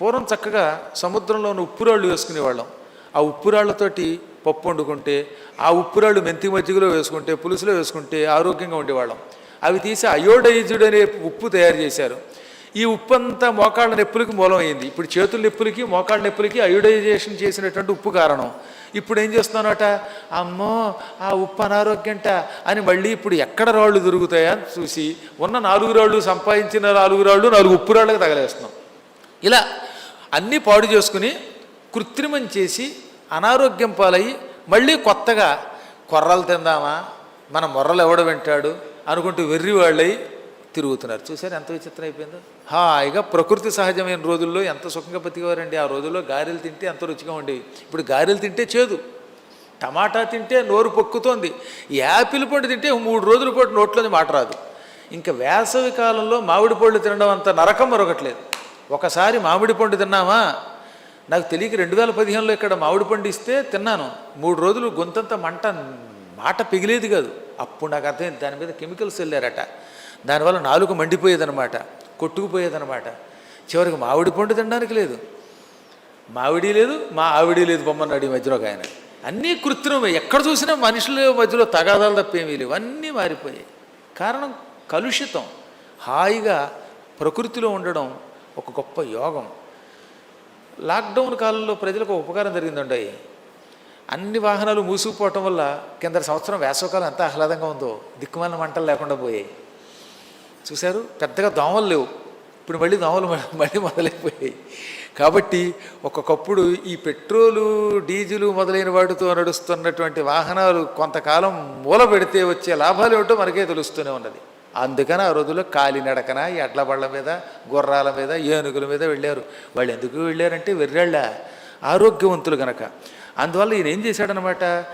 పూర్వం చక్కగా సముద్రంలోని ఉప్పురాళ్ళు వేసుకునేవాళ్ళం. ఆ ఉప్పురాళ్ళతోటి పప్పు వండుకుంటే ఆ ఉప్పురాళ్ళు మెంతి మజ్జిగలో వేసుకుంటే పులుసులో వేసుకుంటే ఆరోగ్యంగా ఉండేవాళ్ళం. అవి తీసి అయోడైజుడ్ అనే ఉప్పు తయారు చేశారు. ఈ ఉప్పు అంతా మోకాళ్ళ నొప్పులకి మూలం అయింది ఇప్పుడు చేతుల నొప్పులకి మోకాళ్ళ నొప్పులకి అయోడైజేషన్ చేసినటువంటి ఉప్పు కారణం. ఇప్పుడు ఏం చేస్తున్నానట అమ్మో ఆ ఉప్పు అనారోగ్యంట అని మళ్ళీ ఇప్పుడు ఎక్కడ రాళ్ళు దొరుకుతాయా అని చూసి ఉన్న నాలుగు రాళ్ళు సంపాదించిన నాలుగు రాళ్ళు నాలుగు ఉప్పు రాళ్ళకి తగలేస్తున్నాం. ఇలా అన్నీ పాడు చేసుకుని కృత్రిమం చేసి అనారోగ్యం పాలయ్యి మళ్ళీ కొత్తగా కొర్రలు తిందామా? మన మొర్రలు ఎవడ వింటాడు? అనుకుంటూ వెర్రి వాళ్ళై తిరుగుతున్నారు. చూసారు ఎంత విచిత్రం అయిపోయిందో? హాయిగా ప్రకృతి సహజమైన రోజుల్లో ఎంత సుఖంగా బతికేవారండి. ఆ రోజుల్లో గారెలు తింటే ఎంత రుచిగా ఉండేవి. ఇప్పుడు గారెలు తింటే చేదు. టమాటా తింటే నోరు పొక్కుతోంది. ఈ యాపిల్ పండు తింటే మూడు రోజుల పాటు నోట్లోని మాట రాదు. ఇంకా వేసవి కాలంలో మామిడి పళ్ళు తినడం అంత నరకం మరొకట్లేదు ఒకసారి మామిడి పండు తిన్నామా నాకు తెలియక రెండు వేల పదిహేనులో ఇక్కడ మామిడి పండు ఇస్తే తిన్నాను. మూడు రోజులు గొంతంత మంట మాట పిగిలేది కాదు. అప్పుడు నాకు అర్థమైంది దాని మీద కెమికల్స్ వెళ్ళారట. దానివల్ల నాలుగు మండిపోయేదనమాట కొట్టుకుపోయేదనమాట చివరికి మామిడి పండు తినడానికి లేదు. మావిడి లేదు మా ఆవిడి లేదు బొమ్మన్నాడు ఈ మధ్యలో ఒక ఆయన. అన్నీ కృత్రిమే ఎక్కడ చూసినా మనుషుల మధ్యలో తగాదాలు తప్పేమీ లేవు. అన్నీ మారిపోయాయి. కారణం కలుషితం. హాయిగా ప్రకృతిలో ఉండడం ఒక గొప్ప యోగం. లాక్డౌన్ కాలంలో ప్రజలకు ఉపకారం జరిగిందండి. అన్ని వాహనాలు మూసుకుపోవటం వల్ల కింద సంవత్సరం వేసవకాలం ఎంత ఆహ్లాదంగా ఉందో దిక్కుమాలిన మంటలు లేకుండా పోయాయి. చూశారు? పెద్దగా దోమలు లేవు. ఇప్పుడు మళ్ళీ దోమలు మళ్ళీ మొదలైపోయాయి. కాబట్టి ఒక్కొక్కప్పుడు ఈ పెట్రోలు డీజిలు మొదలైన వాటితో నడుస్తున్నటువంటి వాహనాలు కొంతకాలం మూల పెడితే వచ్చే లాభాలు ఏమిటో మనకే తెలుస్తూనే ఉన్నది. అందుకని ఆ రోజుల్లో కాలినడకన ఎడ్ల బళ్ళ మీద గుర్రాల మీద ఏనుగుల మీద వెళ్ళారు. వాళ్ళు ఎందుకు వెళ్ళారంటే వెర్రెళ్ళ ఆరోగ్యవంతులు గనక. అందువల్ల ఈయన ఏం చేశాడనమాట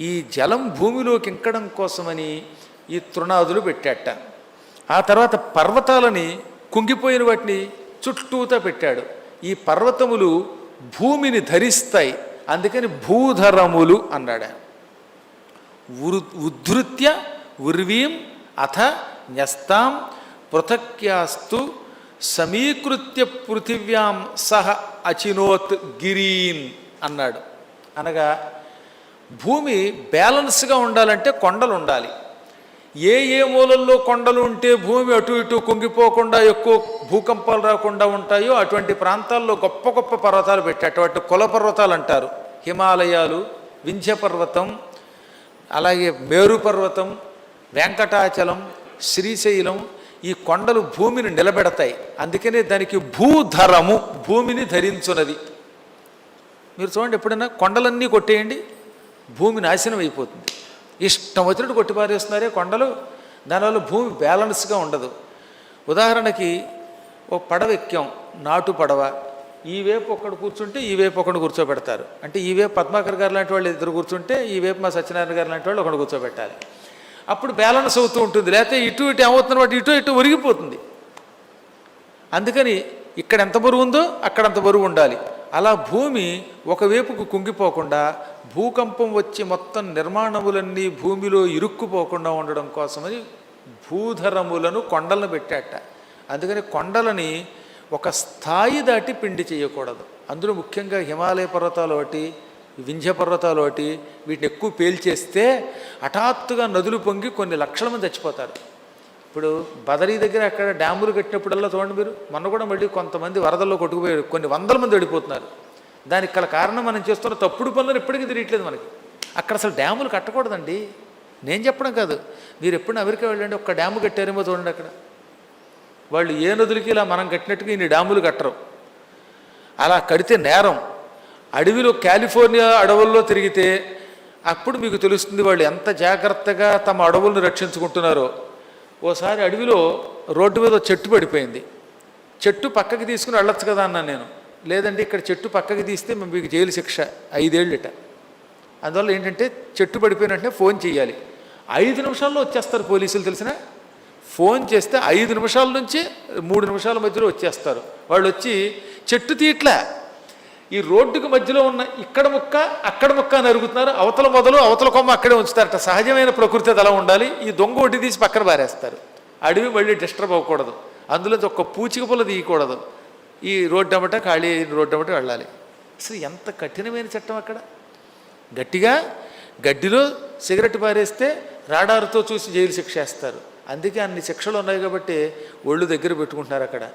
ఈ జలం భూమిలోకి ఇంకడం కోసమని ఈ తృణాదులు పెట్టాట. ఆ తర్వాత పర్వతాలని కుంగిపోయిన వాటిని చుట్టూతా పెట్టాడు. ఈ పర్వతములు భూమిని ధరిస్తాయి. అందుకని భూధరములు అన్నాడు. ఉరు ఉద్ధృత్య ఉర్వీం అథ న్యస్తాం పృథక్యాస్తు సమీకృత్య పృథివ్యాం సహ అచినోత్ గిరీన్ అన్నాడు. అనగా భూమి బ్యాలెన్స్గా ఉండాలంటే కొండలు ఉండాలి ఏ ఏ మూలల్లో కొండలు ఉంటే భూమి అటు ఇటు కుంగిపోకుండా ఎక్కువ భూకంపాలు రాకుండా ఉంటాయో అటువంటి ప్రాంతాల్లో గొప్ప గొప్ప పర్వతాలు పెట్టి అటువంటి కుల పర్వతాలు అంటారు. హిమాలయాలు వింధ్య పర్వతం అలాగే మేరు పర్వతం వెంకటాచలం శ్రీశైలం ఈ కొండలు భూమిని నిలబెడతాయి. అందుకనే దానికి భూధరము భూమిని ధరించున్నది మీరు చూడండి ఎప్పుడైనా కొండలన్నీ కొట్టేయండి భూమి నాశనం అయిపోతుంది. ఇష్టం వచ్చినట్టు కొట్టి పారేస్తున్నారే కొండలు దానివల్ల భూమి బ్యాలెన్స్గా ఉండదు. ఉదాహరణకి ఓ పడవ ఎక్కాం నాటు పడవ. ఈ వైపు ఒకడు కూర్చుంటే ఈ వైపు ఒకడు కూర్చోబెడతారు. అంటే ఈ వైపు పద్మాకర్ గారు లాంటి వాళ్ళు ఇద్దరు కూర్చుంటే ఈ వైపు మా సత్యనారాయణ గారు లాంటి వాళ్ళు ఒకడు కూర్చోబెట్టాలి. అప్పుడు బ్యాలెన్స్ అవుతూ ఉంటుంది. లేకపోతే ఇటు ఇటు ఏమవుతున్న వాటి ఇటు ఇటు ఒరిగిపోతుంది. అందుకని ఇక్కడ ఎంత బరువు ఉందో అక్కడ అంత బరువు ఉండాలి. అలా భూమి ఒకవైపుకు కుంగిపోకుండా భూకంపం వచ్చి మొత్తం నిర్మాణములన్నీ భూమిలో ఇరుక్కుపోకుండా ఉండడం కోసమని భూధరములను కొండలను పెట్టాట. అందుకని కొండలని ఒక స్థాయి దాటి పిండి చేయకూడదు. అందులో ముఖ్యంగా హిమాలయ పర్వతాలు ఒకటి వింధ్యపర్వతాలు ఒకటి వీటిని ఎక్కువ పేల్చేస్తే హఠాత్తుగా నదులు పొంగి కొన్ని లక్షల మంది చచ్చిపోతారు. ఇప్పుడు బదరీ దగ్గర అక్కడ డ్యాములు కట్టినప్పుడల్లా చూడండి మీరు మొన్న కూడా మళ్ళీ కొంతమంది వరదల్లో కొట్టుకుపోయారు కొన్ని వందల మంది వెళ్ళిపోతున్నారు దానికి గల కారణం మనం చేస్తున్న తప్పుడు పనులను ఎప్పటికీ తిరగట్లేదు మనకి. అక్కడ అసలు డ్యాములు కట్టకూడదండి. నేను చెప్పడం కాదు మీరు ఎప్పుడు అమెరికా వెళ్ళండి ఒక్క డ్యాము కట్టారేమో చూడండి అక్కడ. వాళ్ళు ఏ నదులకి ఇలా మనం కట్టినట్టుగా ఇన్ని డ్యాములు కట్టరు. అలా కడితే నేరం. అడవిలో కాలిఫోర్నియా అడవుల్లో తిరిగితే అప్పుడు మీకు తెలుస్తుంది వాళ్ళు ఎంత జాగ్రత్తగా తమ అడవులను రక్షించుకుంటున్నారో. ఓసారి అడవిలో రోడ్డు మీద చెట్టు పడిపోయింది. చెట్టు పక్కకి తీసుకుని వెళ్ళొచ్చు కదా అన్నాను నేను. లేదంటే ఇక్కడ చెట్టు పక్కకి తీస్తే మేము మీకు జైలు శిక్ష ఐదేళ్ళట. అందువల్ల ఏంటంటే చెట్టు పడిపోయినట్టే ఫోన్ చేయాలి ఐదు నిమిషాల్లో వచ్చేస్తారు పోలీసులు తెలిసిన. ఫోన్ చేస్తే ఐదు నిమిషాల నుంచి మూడు నిమిషాల మధ్యలో వచ్చేస్తారు. వాళ్ళు వచ్చి చెట్టు తీయట్లే. ఈ రోడ్డుకు మధ్యలో ఉన్న ఇక్కడ ముక్క అక్కడ ముక్క అని అరుగుతున్నారు. అవతల మొదలు అవతల కొమ్మ అక్కడే ఉంచుతారట. సహజమైన ప్రకృతి అది అలా ఉండాలి. ఈ దొంగ ఒడ్డి తీసి పక్కన పారేస్తారు. అడవి మళ్ళీ డిస్టర్బ్ అవ్వకూడదు. అందులో ఒక పూచిక పుల్ల తీయకూడదు. ఈ రోడ్డు అమ్మట ఖాళీ అయిన రోడ్డు అమ్మట వెళ్ళాలి. అసలు ఎంత కఠినమైన చట్టం అక్కడ? గట్టిగా గడ్డిలో సిగరెట్ పారేస్తే రాడారుతో చూసి జైలు శిక్ష వేస్తారు. అందుకే అన్ని శిక్షలు ఉన్నాయి కాబట్టి ఒళ్ళు దగ్గర పెట్టుకుంటున్నారు అక్కడ.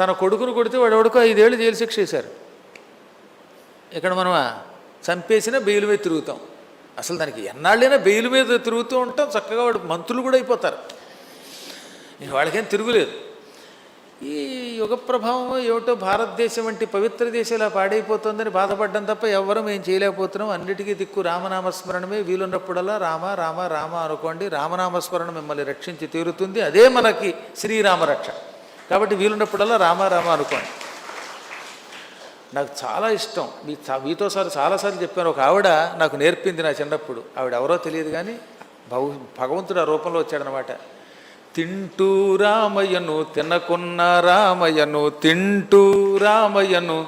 తన కొడుకును కొడితే వాడు ఎవడికో ఐదేళ్ళు జైలు శిక్ష వేశారు. ఇక్కడ మనం చంపేసిన బెయిల్ మీద తిరుగుతాం. అసలు దానికి ఎన్నాళ్ళైనా బెయిల్ మీద తిరుగుతూ ఉంటాం. చక్కగా వాడు మంత్రులు కూడా అయిపోతారు. ఇంక వాళ్ళకేం తిరుగులేదు. ఈ యుగ ప్రభావం ఏమిటో భారతదేశం వంటి పవిత్ర దేశం ఇలా పాడైపోతుందని బాధపడడం తప్ప ఎవ్వరం ఏం చేయలేకపోతున్నాం. అన్నిటికీ దిక్కు రామనామస్మరణమే. వీలున్నప్పుడల్లా రామ రామ రామ అనుకోండి. రామనామస్మరణ మిమ్మల్ని రక్షించి తీరుతుంది. అదే మనకి శ్రీరామరక్ష కాబట్టి వీలున్నప్పుడల్లా రామ రామ అనుకోండి. నాకు చాలా ఇష్టం. మీ మీతో సార్ చాలాసార్లు చెప్పాను. ఒక ఆవిడ నాకు నేర్పింది నా చిన్నప్పుడు. ఆవిడ ఎవరో తెలియదు కానీ భగ భగవంతుడు ఆ రూపంలో వచ్చాడనమాట తింటూ రామయ్యను తినకున్న రామయ్యను తింటూ రామయ్యను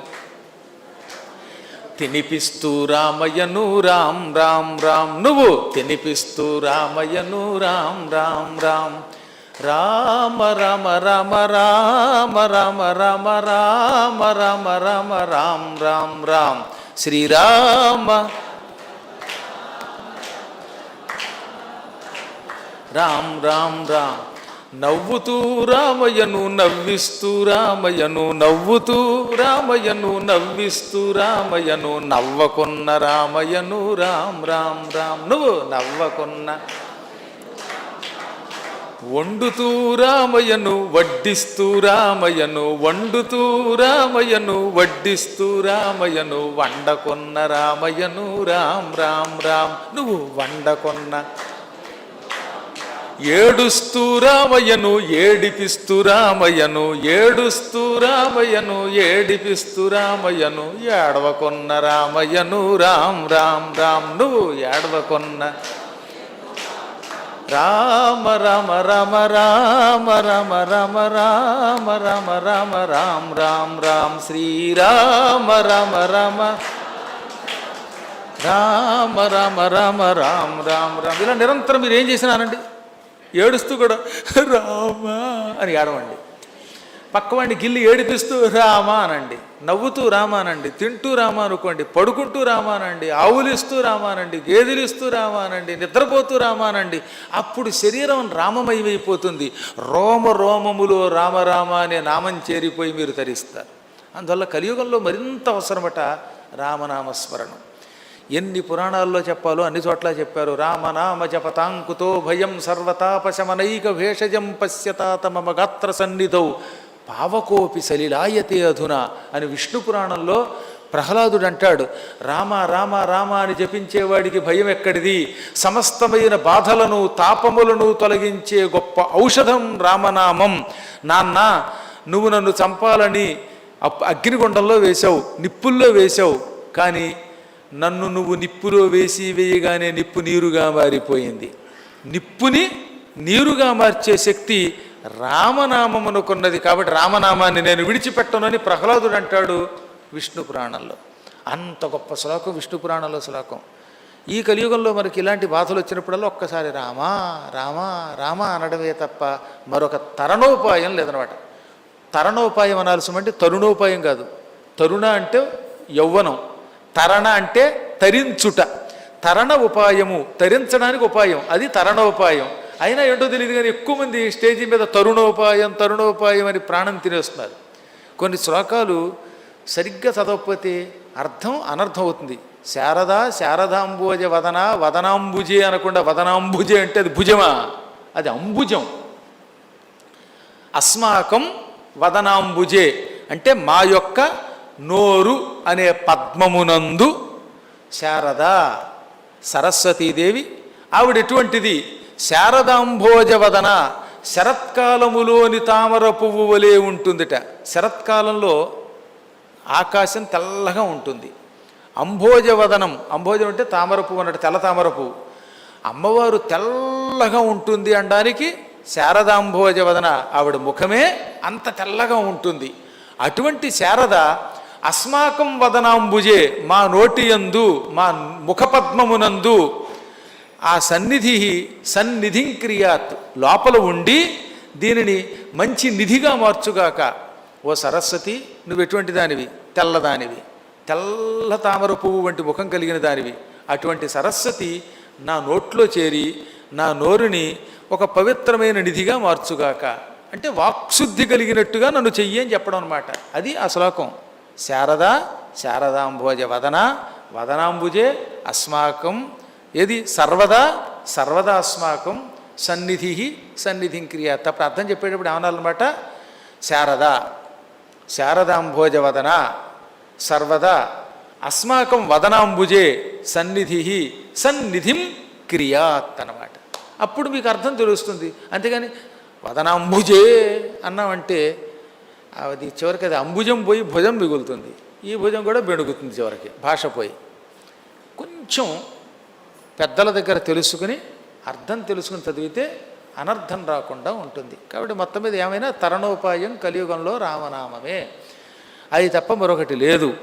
తినిపిస్తూ రామయ్యను రామ్ రామ్ రామ్. నువ్వు తినిపిస్తూ రామయ్యను రామ్ రామ్ రామ్. రామ రామ రామ రామ రామ రామ రామ రామ రామ రామ్ రామ్ రామ్. శ్రీరామ. రామ్ రామ్ రామ్. నవ్వుతూ రామయ్యను నవ్విస్తూ రామయ్యను నవ్వుతూ రామయ్యను నవ్విస్తూ రామయ్యను నవ్వకున్న రామయ్యను. రామ్ రామ్ రామ్. నువ్వు నవ్వకున్న వండుతూ రామయ్యను వడ్డిస్తూ రామయ్యను వండుతూ రామయ్యను వడ్డిస్తూ రామయ్యను వండకొన్న రామయ్యను రామ్ రామ్ రామ్ నువ్వు వండకొన్న. ఏడుస్తూ రామయ్యను ఏడిపిస్తూ రామయ్యను ఏడుస్తూ రామయ్యను ఏడిపిస్తూ రామయ్యను ఏడవకొన్న రామయ్యను రామ్ రామ్ రామ్ నువ్వు ఏడవకొన్న. రామ రామ రామ రామ రామ రామ రామ రామ రామ రామ రామ రామ శ్రీరామ రామ రామ రామ రామ రామ రామ రామ రామ ఇలా నిరంతరం మీరు ఏం చేసినానండి ఏడుస్తూ కూడా రామ అని ఏడవండి పక్కవాడిని గిల్లి ఏడిపిస్తూ రామా అనండి నవ్వుతూ రామానండి తింటూ రామా అనుకోండి పడుకుంటూ రామానండి ఆవులిస్తూ రామానండి గేదెలిస్తూ రామానండి నిద్రపోతూ రామానండి అప్పుడు శరీరం రామమయమైపోతుంది. రోమ రోమములో రామరామ అనే నామం చేరిపోయి మీరు తరిస్తారు. అందువల్ల కలియుగంలో మరింత అవసరమట రామనామస్మరణం. ఎన్ని పురాణాల్లో చెప్పాలో అన్ని చోట్ల చెప్పారు. రామనామ జపతాంకుతో భయం సర్వతాపశమనైక భేషజం పశ్యతాత మమ గాత్ర సన్నిధౌ. పావకోపి సలిలాయతే అధున అని విష్ణు పురాణంలో ప్రహ్లాదుడు అంటాడు రామ రామ రామ అని జపించేవాడికి భయం ఎక్కడిది? సమస్తమైన బాధలను తాపములను తొలగించే గొప్ప ఔషధం రామనామం. నాన్న నువ్వు నన్ను చంపాలని అగ్నిగుండంలో వేశావు నిప్పుల్లో వేశావు. కానీ నన్ను నువ్వు నిప్పులో వేసి వేయగానే నిప్పు నీరుగా మారిపోయింది. నిప్పుని నీరుగా మార్చే శక్తి రామనామమునుకున్నది కాబట్టి రామనామాన్ని నేను విడిచిపెట్టనని ప్రహ్లాదుడు అంటాడు విష్ణు పురాణంలో. అంత గొప్ప శ్లోకం విష్ణు పురాణంలో శ్లోకం. ఈ కలియుగంలో మనకి ఇలాంటి బాధలు వచ్చినప్పుడల్లా ఒక్కసారి రామా రామా రామా అనడమే తప్ప మరొక తరణోపాయం లేదనమాట. తరణోపాయం అనాల్సి అంటే తరుణోపాయం కాదు. తరుణ అంటే యౌవనం తరణ అంటే తరించుట. తరణ ఉపాయము తరించడానికి ఉపాయం అది తరణోపాయం. అయినా ఏంటో తెలియదు కానీ ఎక్కువ మంది స్టేజీ మీద తరుణోపాయం తరుణోపాయం అని ప్రాణం తినేస్తున్నారు. కొన్ని శ్లోకాలు సరిగ్గా చదవకపోతే అర్థం అనర్థం అవుతుంది. శారద శారదాంబుజ వదన వదనాంబుజే అనకుండా వదనాంబుజే అంటే అది భుజమా? అది అంబుజం. అస్మాకం వదనాంబుజే అంటే మా యొక్క నోరు అనే పద్మమునందు శారద సరస్వతీదేవి ఆవిడ ఎటువంటిది? శారదాంభోజవదన శరత్కాలములోని తామర పువ్వు వలె ఉంటుందిట. శరత్కాలంలో ఆకాశం తెల్లగా ఉంటుంది. అంభోజవదనం అంభోజం అంటే తామర పువ్వు అన్నట్టు తెల్ల తామర పువ్వు. అమ్మవారు తెల్లగా ఉంటుంది అనడానికి శారదాంభోజవదన ఆవిడ ముఖమే అంత తెల్లగా ఉంటుంది. అటువంటి శారద అస్మాకం వదనాంబుజే మా నోటియందు మా ముఖపద్మమునందు ఆ సన్నిధి సన్నిధిం క్రియాత్. లోపల ఉండి దీనిని మంచి నిధిగా మార్చుగాక ఓ సరస్వతి నువ్వు ఎటువంటి దానివి? తెల్లదానివి తెల్ల తామర పువ్వు వంటి ముఖం కలిగిన దానివి. అటువంటి సరస్వతి నా నోట్లో చేరి నా నోరుని ఒక పవిత్రమైన నిధిగా మార్చుగాక. అంటే వాక్శుద్ధి కలిగినట్టుగా నన్ను చెయ్యి అని చెప్పడం అనమాట అది ఆ శ్లోకం. శారద శారదాంభోజ వదన వదనాంబుజే అస్మాకం ఏది? సర్వదా సర్వదా అస్మాకం సన్నిధి సన్నిధిం క్రియ తప్పుడు అర్థం చెప్పేటప్పుడు ఏమనాలన్నమాట? శారద శారదాంభోజవదన సర్వదా అస్మాకం వదనాంబుజే సన్నిధి సన్నిధిం క్రియాత్ అన్నమాట. అప్పుడు మీకు అర్థం తెలుస్తుంది. అంతేగాని వదనాంబుజే అన్నామంటే అది చివరికి అది అంబుజం పోయి భుజం మిగులుతుంది. ఈ భుజం కూడా బెణుకుతుంది చివరికి భాష పోయి. కొంచెం పెద్దల దగ్గర తెలుసుకుని అర్థం తెలుసుకుని చదివితే అనర్థం రాకుండా ఉంటుంది. కాబట్టి మొత్తం మీద ఏమైనా తరణోపాయం కలియుగంలో రామనామమే. అది తప్ప మరొకటి లేదు.